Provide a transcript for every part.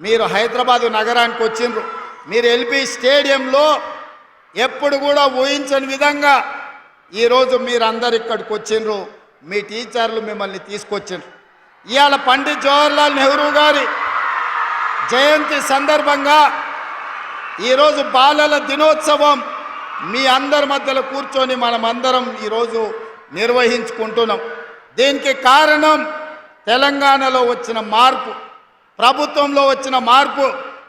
మీరు హైదరాబాదు నగరానికి వచ్చిండ్రు. మీరు ఎల్బీ స్టేడియంలో ఎప్పుడు కూడా ఊహించని విధంగా ఈరోజు మీరందరు ఇక్కడికి వచ్చిండ్రు. మీ టీచర్లు మిమ్మల్ని తీసుకొచ్చిండ్రు. ఇవాళ పండిత్ జవహర్లాల్ నెహ్రూ గారి జయంతి సందర్భంగా ఈరోజు బాలల దినోత్సవం మీ అందరి మధ్యలో కూర్చొని మనమందరం ఈరోజు నిర్వహించుకుంటున్నాం. దీనికి కారణం తెలంగాణలో వచ్చిన మార్పు. ప్రభుత్వంలో వచ్చిన మార్పు.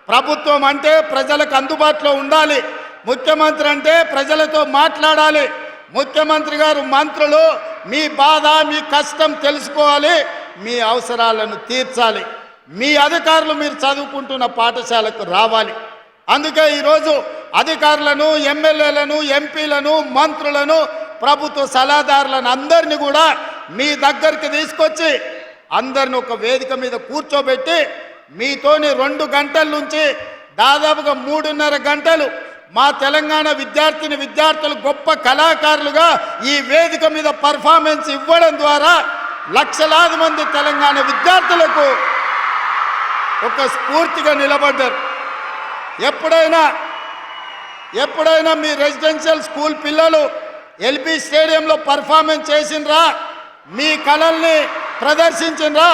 ప్రభుత్వం అంటే ప్రజలకు అందుబాటులో ఉండాలి. ముఖ్యమంత్రి అంటే ప్రజలతో మాట్లాడాలి. ముఖ్యమంత్రి గారు మంత్రులు మీ బాధ మీ కష్టం తెలుసుకోవాలి. మీ అవసరాలను తీర్చాలి. మీ అధికారులు మీరు చదువుకుంటున్న పాఠశాలకు రావాలి. అందుకే ఈరోజు అధికారులను ఎమ్మెల్యేలను ఎంపీలను మంత్రులను ప్రభుత్వ సలహాదారులను అందరినీ కూడా మీ దగ్గరికి తీసుకొచ్చి అందరిని ఒక వేదిక మీద కూర్చోబెట్టి మీతోని రెండు గంటల నుంచి దాదాపుగా మూడున్నర గంటలు మా తెలంగాణ విద్యార్థిని విద్యార్థులు గొప్ప కళాకారులుగా ఈ వేదిక మీద పర్ఫార్మెన్స్ ఇవ్వడం ద్వారా లక్షలాది మంది తెలంగాణ విద్యార్థులకు ఒక స్ఫూర్తిగా నిలబడ్డారు. ఎప్పుడైనా ఎప్పుడైనా మీ రెసిడెన్షియల్ స్కూల్ పిల్లలు ఎల్బీ స్టేడియంలో పర్ఫార్మెన్స్ చేసినరా మీ కళల్ని ప్రదర్శించిండ్రా.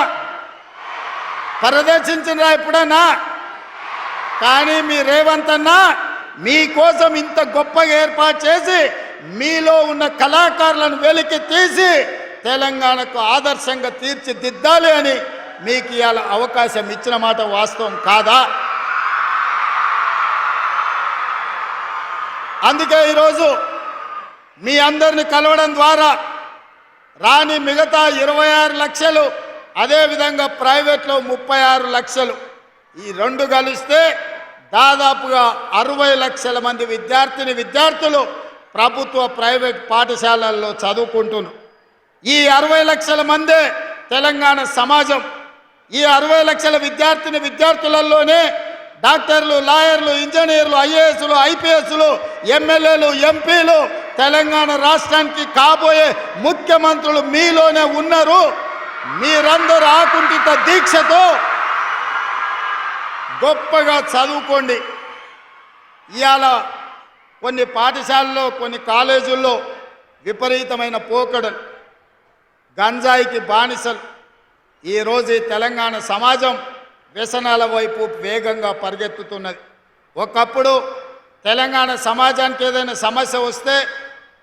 ప్రదర్శించిండ్రా ఎప్పుడన్నా? కానీ మీ రేవంత్ అన్న మీకోసం ఇంత గొప్పగా ఏర్పాటు చేసి మీలో ఉన్న కళాకారులను వెలికి తీసి తెలంగాణకు ఆదర్శంగా తీర్చిదిద్దాలి అని మీకు ఇవాళ అవకాశం ఇచ్చిన మాట వాస్తవం కాదా? అందుకే ఈరోజు మీ అందరిని కలవడం ద్వారా రాని మిగతా ఇరవై ఆరు లక్షలు అదేవిధంగా ప్రైవేట్లో ముప్పై ఆరు లక్షలు. ఈ రెండు కలిస్తే దాదాపుగా అరవై లక్షల మంది విద్యార్థిని విద్యార్థులు ప్రభుత్వ ప్రైవేట్ పాఠశాలల్లో చదువుకుంటున్నారు. ఈ అరవై లక్షల మందే తెలంగాణ సమాజం. ఈ అరవై లక్షల విద్యార్థిని విద్యార్థులలోనే డాక్టర్లు లాయర్లు ఇంజనీర్లు ఐఏఎస్లు ఐపీఎస్లు ఎమ్మెల్యేలు ఎంపీలు తెలంగాణ రాష్ట్రానికి కాబోయే ముఖ్యమంత్రులు మీలోనే ఉన్నారు. మీరందరూ ఆకుంఠిత దీక్షతో గొప్పగా చదువుకోండి. ఇవాళ కొన్ని పాఠశాలల్లో కొన్ని కాలేజీల్లో విపరీతమైన పోకడలు గంజాయికి బానిసలు. ఈరోజు ఈ తెలంగాణ సమాజం వ్యసనాల వైపు వేగంగా పరిగెత్తుతున్నది. ఒకప్పుడు తెలంగాణ సమాజానికి ఏదైనా సమస్య వస్తే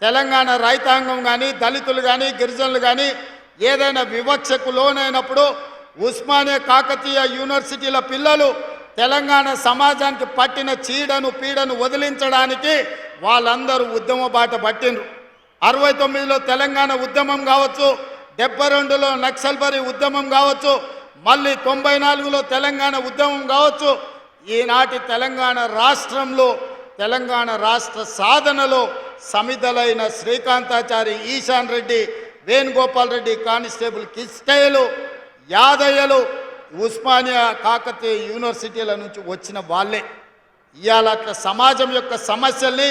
తెలంగాణ రైతాంగం కానీ దళితులు కానీ గిరిజనులు కానీ ఏదైనా వివక్షకు లోనైనప్పుడు ఉస్మానియా కాకతీయ యూనివర్సిటీల పిల్లలు తెలంగాణ సమాజానికి పట్టిన చీడను పీడను వదిలించడానికి వాళ్ళందరూ ఉద్యమ బాట పట్టిండ్రు. అరవై తొమ్మిదిలో తెలంగాణ ఉద్యమం కావచ్చు డెబ్బై రెండులో నక్సల్బరీ ఉద్యమం కావచ్చు మళ్ళీ తొంభై నాలుగులో తెలంగాణ ఉద్యమం కావచ్చు ఈనాటి తెలంగాణ రాష్ట్రంలో తెలంగాణ రాష్ట్ర సాధనలో సమితలైన శ్రీకాంతాచారి ఈశాన్ రెడ్డి వేణుగోపాల్ రెడ్డి కానిస్టేబుల్ కిష్టయ్యలు యాదయ్యలు ఉస్మానియా కాకతీయ యూనివర్సిటీల నుంచి వచ్చిన వాళ్ళే. ఇవాళ అట్లా సమాజం యొక్క సమస్యల్ని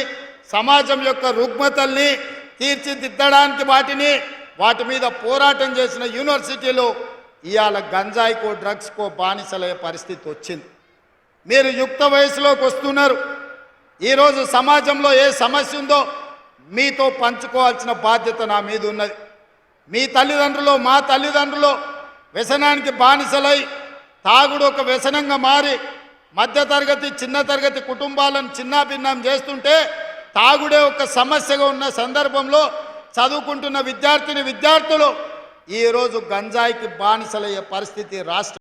సమాజం యొక్క రుగ్మతల్ని తీర్చిదిద్దడానికి వాటిని వాటి మీద పోరాటం చేసిన యూనివర్సిటీలు ఇవాళ గంజాయికో డ్రగ్స్కో బానిసలయ్యే పరిస్థితి వచ్చింది. మీరు యుక్త వయసులోకి వస్తున్నారు. ఈరోజు సమాజంలో ఏ సమస్య ఉందో మీతో పంచుకోవాల్సిన బాధ్యత నా మీద ఉన్నది. మీ తల్లిదండ్రులు మా తల్లిదండ్రులు వ్యసనానికి బానిసలై తాగుడు ఒక వ్యసనంగా మారి మధ్యతరగతి చిన్న తరగతి కుటుంబాలను చిన్నాభిన్నం చేస్తుంటే తాగుడే ఒక సమస్యగా ఉన్న సందర్భంలో చదువుకుంటున్న విద్యార్థిని విద్యార్థులు ఈరోజు గంజాయికి బానిసలయ్యే పరిస్థితి రాష్ట్ర